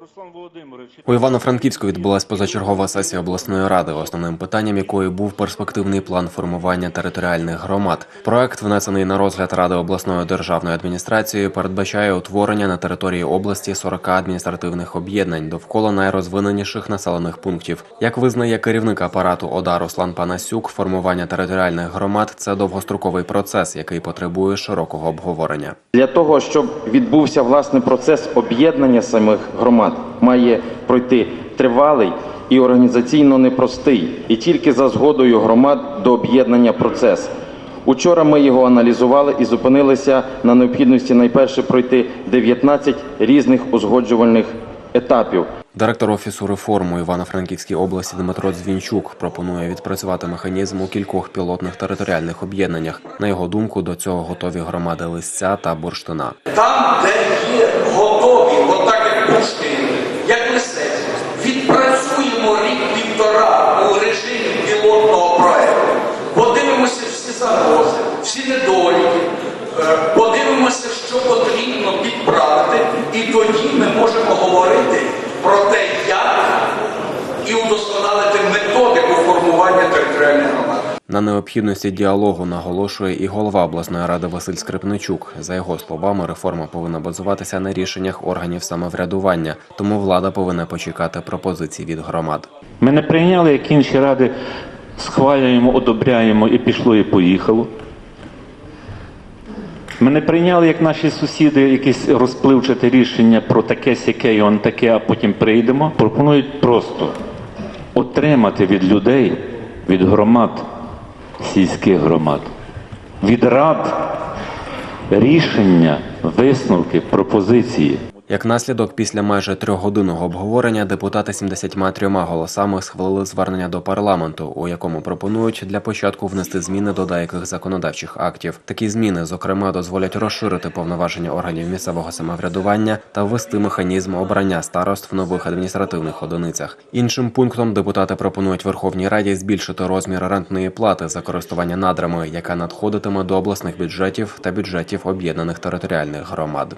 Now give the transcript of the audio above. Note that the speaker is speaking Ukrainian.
Руслан Володимирович. У Івано-Франківську відбулась позачергова сесія обласної ради, основним питанням якої був перспективний план формування територіальних громад. Проект, внесений на розгляд ради обласної державної адміністрації, передбачає утворення на території області 40 адміністративних об'єднань довкола найрозвиненіших населених пунктів. Як визнає керівник апарату ОДА Руслан Панасюк, формування територіальних громад це довгостроковий процес, який потребує широкого обговорення. Для того, щоб відбувся власне процес об'єднання самих громад, має пройти тривалий і організаційно непростий, і тільки за згодою громад до об'єднання процес. Учора ми його аналізували і зупинилися на необхідності найперше пройти 19 різних узгоджувальних етапів. Директор офісу реформу Івано-Франківській області Дмитро Дзвінчук пропонує відпрацювати механізм у кількох пілотних територіальних об'єднаннях. На його думку, до цього готові громади Лисця та Бурштина. Там, де є готові, отак бурштин, як лисець, відпрацюємо рік-півтора у режимі пілотного проекту. Подивимося всі загрози, всі недоліки, е, подивимося, що потрібно підправити, і тоді ми можемо говорити про те, як і удосконалити методику формування територіальних громад. На необхідності діалогу наголошує і голова обласної ради Василь Скрипничук. За його словами, реформа повинна базуватися на рішеннях органів самоврядування, тому влада повинна почекати пропозицій від громад. Ми не прийняли, як інші ради схвалюємо, одобряємо і пішло, і поїхало. Ми не прийняли, як наші сусіди, якесь розпливчате рішення про таке сяке і он таке, а потім прийдемо. Пропонують просто отримати від людей, від громад, сільських громад, від рад рішення, висновки, пропозиції. Як наслідок, після майже трьохгодинного обговорення депутати 73 голосами схвалили звернення до парламенту, у якому пропонують для початку внести зміни до деяких законодавчих актів. Такі зміни, зокрема, дозволять розширити повноваження органів місцевого самоврядування та ввести механізм обрання старост в нових адміністративних одиницях. Іншим пунктом депутати пропонують Верховній Раді збільшити розмір рентної плати за користування надрами, яка надходитиме до обласних бюджетів та бюджетів об'єднаних територіальних громад.